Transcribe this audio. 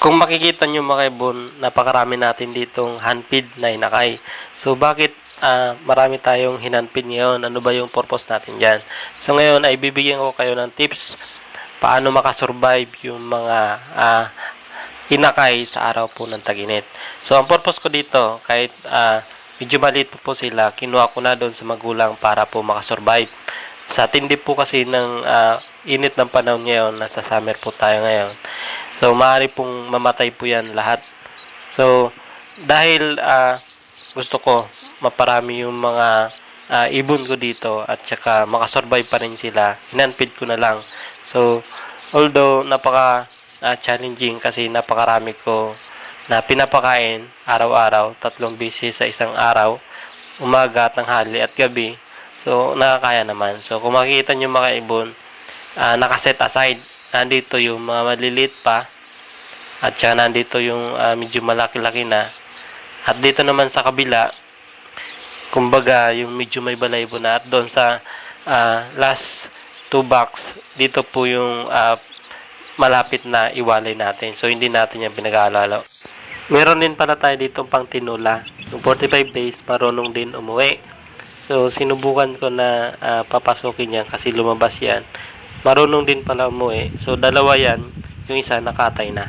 Kung makikita nyo mga ibon, napakarami natin ditong handpid na inakay. So bakit ah, marami tayong hinandpid ngayon? Ano ba yung purpose natin dyan? So ngayon ay bibigyan ko kayo ng tips paano makasurvive yung mga ah, inakay sa araw po ng taginit. So ang purpose ko dito, kahit ah, medyo maliit po, po sila, kinuha ko na doon sa magulang para po makasurvive. Sa tindi po kasi ng ah, init ng panahon ngayon, nasa summer po tayo ngayon. So, maaari pong mamatay po yan lahat. So, dahil ah, gusto ko maparami yung mga ah, ibon ko dito at saka makasurvive pa rin sila, hinanpid ko na lang. So, although napaka ah, challenging kasi napakarami ko na pinapakain araw-araw, tatlong beses sa isang araw, umaga, tanghali at gabi. So, nakakaya naman. So, kung makikita nyo mga ibon, ah, nakaset aside. Nandito yung mga maliliit pa. At saka nandito yung ah, medyo malaki-laki na. At dito naman sa kabila, kumbaga yung medyo may balaybo na. At doon sa ah, last two box, dito po yung ah, malapit na iwalay natin. So, hindi natin yan pinag-aalala. Meron din pala tayo dito pang tinula. Yung 45 days, marunong din umuwi. So, sinubukan ko na ah, papasukin yan kasi lumabas yan. Marunong din pala umuwi. So, dalawa yan. Yung isa nakatay na.